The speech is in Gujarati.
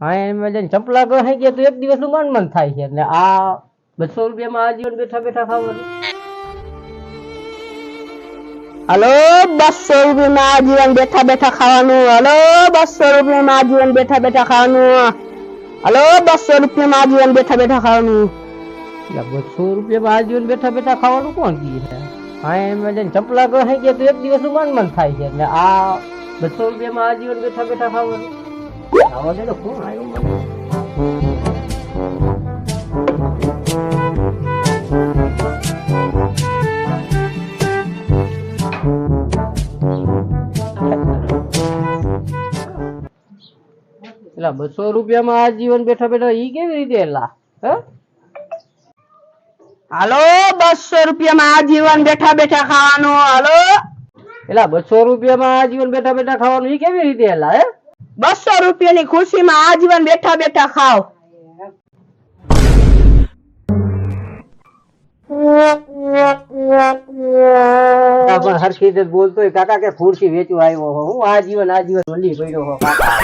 હા એમાં જઈને ચપલા ગહી ગયા તો એક દિવસનું મન મન થાય છે. એટલે આ બસો રૂપિયામાં આજીવન બેઠા બેઠા ખાવાનું. હલો બસો રૂપિયામાં આજીવન બેઠા બેઠા ખાવાનું. હલો બસો રૂપિયામાં આજીવન બેઠા બેઠા ખાવાનું. હલો બસો રૂપિયામાં આજીવન બેઠા બેઠા ખાવાનું. એટલે બસો રૂપિયામાં આજીવન બેઠા બેઠા ખાવાનું કોણ કહે છે? હા એમાં જઈને ચપલા ગહી ગયા તો એક દિવસનું મન મન થાય છે. એટલે આ બસો રૂપિયામાં આજીવન બેઠા બેઠા ખાવાનું. આવા દે તો કોણ આવ્યું એટલે બસો રૂપિયામાં આ જીવન બેઠા બેઠા ઈ કેવી રીતે એલા? હે? હલો બસો રૂપિયામાં આ જીવન બેઠા બેઠા ખાવાનું હાલો. એલા બસો રૂપિયામાં આ જીવન બેઠા બેઠા ખાવાનું ઈ કેવી રીતે એલા હે? બસો રૂપિયાની ખુશીમાં આજીવન બેઠા બેઠા ખાવ પણ હરખી બોલતો કાકા કે ખુરશી વેચવા આવ્યો હો આજીવન આજીવન મંડી પડ્યો હો. કાકા